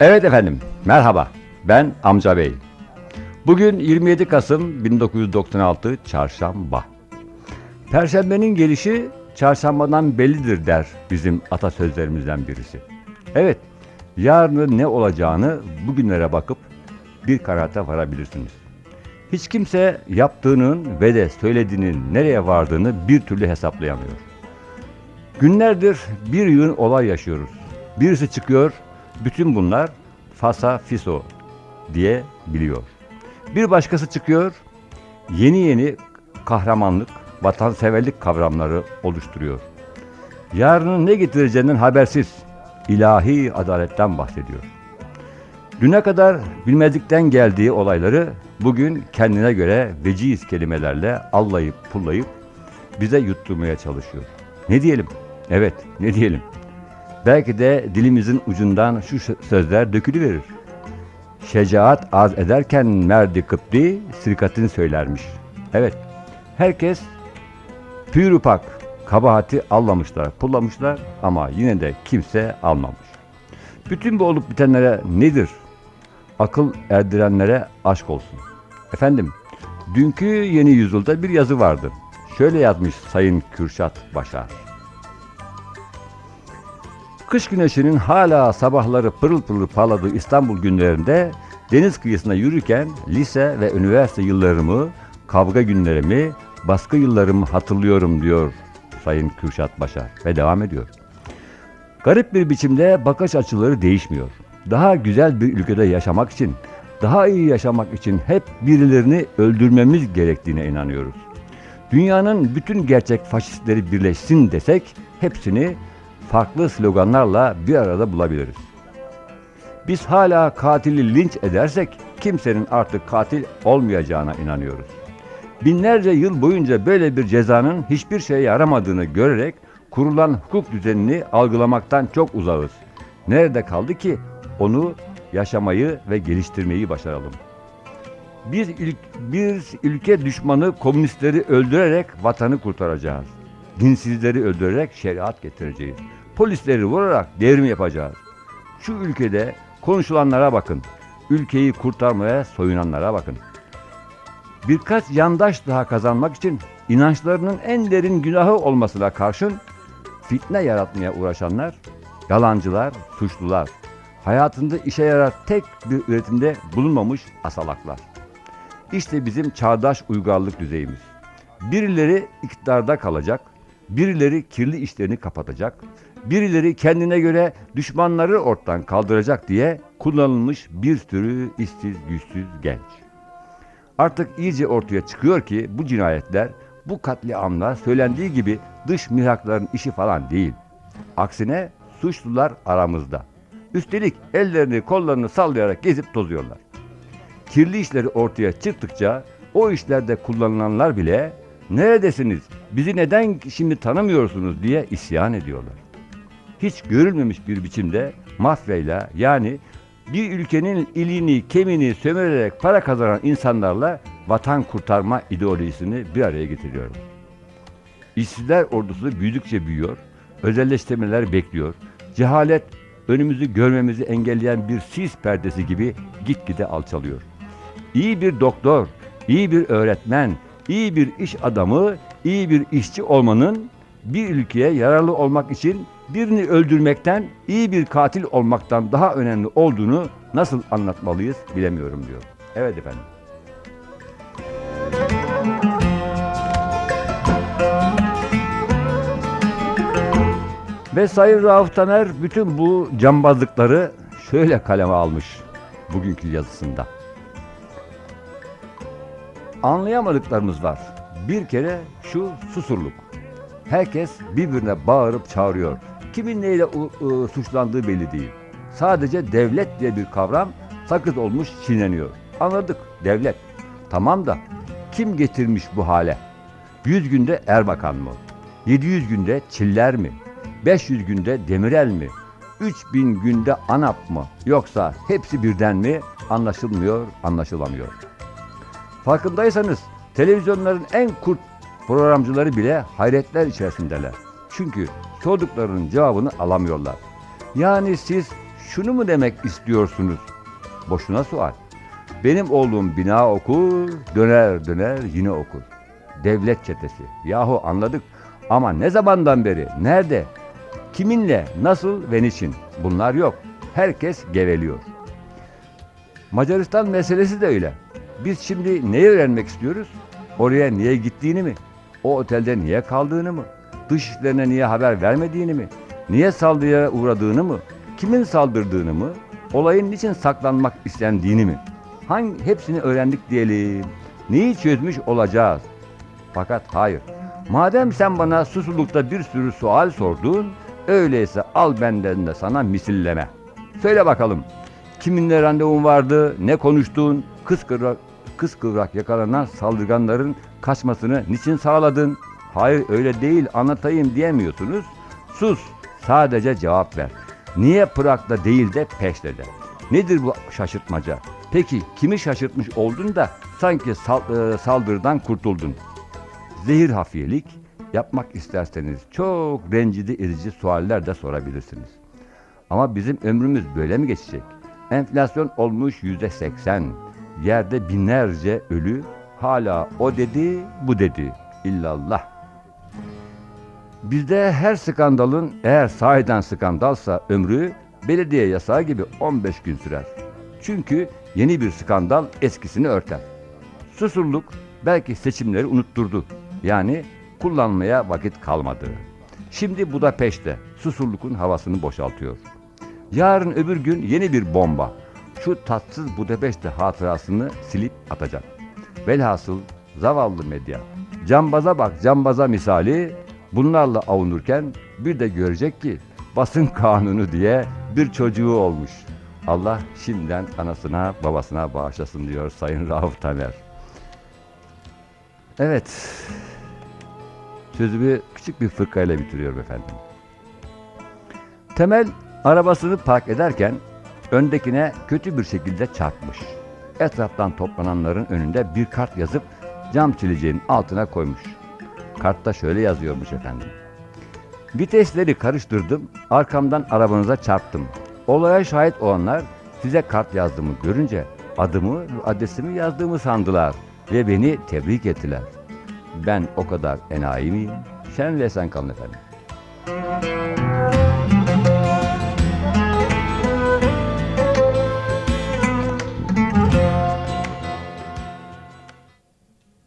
Evet efendim, merhaba. Ben Amca Bey. Bugün 27 Kasım 1996 Çarşamba. Perşembenin gelişi çarşambadan bellidir der bizim atasözlerimizden birisi. Evet, yarının ne olacağını bugünlere bakıp bir kanaate varabilirsiniz. Hiç kimse yaptığının ve de söylediğinin nereye vardığını bir türlü hesaplayamıyor. Günlerdir bir yığın olay yaşıyoruz. Birisi çıkıyor, bütün bunlar fasa fiso diye biliyor. Bir başkası çıkıyor, yeni yeni kahramanlık, vatanseverlik kavramları oluşturuyor. Yarının ne getireceğinden habersiz ilahi adaletten bahsediyor. Düne kadar bilmedikten geldiği olayları bugün kendine göre veciz kelimelerle allayıp pullayıp bize yutturmaya çalışıyor. Ne diyelim? Evet, ne diyelim? Belki de dilimizin ucundan şu sö- sözler dökülüverir. Şecaat arz ederken merdi kıpti sirkatini söylermiş. Evet, herkes pürüpak kabahati allamışlar, pullamışlar ama yine de kimse almamış. Bütün bu olup bitenlere nedir? Akıl erdirenlere aşk olsun. Efendim, dünkü yeni yüzyılda bir yazı vardı. Şöyle yazmış Sayın Kürşat Başar. Kış güneşinin hala sabahları pırıl pırıl parladığı İstanbul günlerinde deniz kıyısına yürürken lise ve üniversite yıllarımı, kavga günlerimi, baskı yıllarımı hatırlıyorum diyor Sayın Kürşat Başar ve devam ediyor. Garip bir biçimde bakış açıları değişmiyor. Daha güzel bir ülkede yaşamak için, daha iyi yaşamak için hep birilerini öldürmemiz gerektiğine inanıyoruz. Dünyanın bütün gerçek faşistleri birleşsin desek hepsini farklı sloganlarla bir arada bulabiliriz. Biz hala katili linç edersek kimsenin artık katil olmayacağına inanıyoruz. Binlerce yıl boyunca böyle bir cezanın hiçbir şeye yaramadığını görerek kurulan hukuk düzenini algılamaktan çok uzağız. Nerede kaldı ki onu yaşamayı ve geliştirmeyi başaralım. Biz, ül- biz ülke düşmanı komünistleri öldürerek vatanı kurtaracağız. Dinsizleri öldürerek şeriat getireceğiz. Polisleri vurarak devrim yapacağız. Şu ülkede konuşulanlara bakın. Ülkeyi kurtarmaya soyunanlara bakın. Birkaç yandaş daha kazanmak için inançlarının en derin günahı olmasına karşın fitne yaratmaya uğraşanlar, yalancılar, suçlular, hayatında işe yarar tek bir üretimde bulunmamış asalaklar. İşte bizim çağdaş uygarlık düzeyimiz. Birileri iktidarda kalacak, birileri kirli işlerini kapatacak, birileri kendine göre düşmanları ortadan kaldıracak diye kullanılmış bir sürü işsiz güçsüz genç. Artık iyice ortaya çıkıyor ki bu cinayetler, bu katliamlar söylendiği gibi dış mihrakların işi falan değil. Aksine suçlular aramızda. Üstelik ellerini kollarını sallayarak gezip tozuyorlar. Kirli işleri ortaya çıktıkça o işlerde kullanılanlar bile neredesiniz, bizi neden şimdi tanımıyorsunuz diye isyan ediyorlar. Hiç görülmemiş bir biçimde mafyayla yani bir ülkenin iliğini, kemiğini sömürerek para kazanan insanlarla vatan kurtarma ideolojisini bir araya getiriyor. İşsizler ordusu büyüdükçe büyüyor, özelleştirmeler bekliyor, cehalet önümüzü görmemizi engelleyen bir sis perdesi gibi gitgide alçalıyor. İyi bir doktor, iyi bir öğretmen, iyi bir iş adamı, iyi bir işçi olmanın bir ülkeye yararlı olmak için birini öldürmekten, iyi bir katil olmaktan daha önemli olduğunu nasıl anlatmalıyız bilemiyorum diyor. Evet efendim. Ve Sayın Rauf Taner bütün bu cambazlıkları şöyle kaleme almış bugünkü yazısında. Anlayamadıklarımız var. Bir kere şu susurluk. Herkes birbirine bağırıp çağırıyor. Kimin neyle ı, suçlandığı belli değil. Sadece devlet diye bir kavram sakız olmuş çiğneniyor. Anladık devlet. Tamam da kim getirmiş bu hale? 100 günde Erbakan mı? 700 günde Çiller mi? 500 günde Demirel mi? 3000 günde ANAP mı? Yoksa hepsi birden mi? Anlaşılmıyor, anlaşılamıyor. Farkındaysanız televizyonların en kurt programcıları bile hayretler içerisindeler. Çünkü sorduklarının cevabını alamıyorlar. Yani siz şunu mu demek istiyorsunuz? Boşuna sual. Benim oğlum bina okur, döner döner yine okur. Devlet çetesi. Yahu anladık ama ne zamandan beri, nerede, kiminle, nasıl ve niçin? Bunlar yok. Herkes geveliyor. Macaristan meselesi de öyle. Biz şimdi neyi öğrenmek istiyoruz? Oraya niye gittiğini mi? O otelde niye kaldığını mı? Dış işlerine niye haber vermediğini mi? Niye saldırıya uğradığını mı? Kimin saldırdığını mı? Olayın niçin saklanmak istendiğini mi? Hangi hepsini öğrendik diyelim. Neyi çözmüş olacağız? Fakat hayır. Madem sen bana susulukta bir sürü sual sordun, öyleyse al benden de sana misilleme. Söyle bakalım. Kiminle randevun vardı, ne konuştun, kıskıvrak, kıskıvrak yakalanan saldırganların kaçmasını niçin sağladın? Hayır öyle değil anlatayım diyemiyorsunuz. Sus, sadece cevap ver. Niye Prag'da değil de Peşte'de? Nedir bu şaşırtmaca? Peki kimi şaşırtmış oldun da sanki sal- e, saldırıdan kurtuldun? Zehir hafiyelik yapmak isterseniz çok rencide edici sualler de sorabilirsiniz. Ama bizim ömrümüz böyle mi geçecek? Enflasyon olmuş yüzde seksen. Yerde binlerce ölü. Hala o dedi, bu dedi. İllallah. Bizde her skandalın eğer sahiden skandalsa ömrü belediye yasağı gibi 15 gün sürer. Çünkü yeni bir skandal eskisini örter. Susurluk belki seçimleri unutturdu. Yani kullanmaya vakit kalmadı. Şimdi Budapeşte Susurluk'un havasını boşaltıyor. Yarın öbür gün yeni bir bomba. Şu tatsız Budapeşte hatırasını silip atacak. Velhasıl zavallı medya. Cambaza bak cambaza misali bunlarla avunurken bir de görecek ki basın kanunu diye bir çocuğu olmuş. Allah şimdiden anasına babasına bağışlasın diyor Sayın Rauf Tamer. Evet. Sözümü küçük bir fıkrayla bitiriyorum efendim. Temel arabasını park ederken öndekine kötü bir şekilde çarpmış. Etraftan toplananların önünde bir kart yazıp cam sileceğin altına koymuş. Kartta şöyle yazıyormuş efendim. Vitesleri karıştırdım, arkamdan arabanıza çarptım. Olaya şahit olanlar size kart yazdığımı görünce adımı adresimi yazdığımı sandılar ve beni tebrik ettiler. Ben o kadar enayi miyim? Şen ve sen kalın efendim.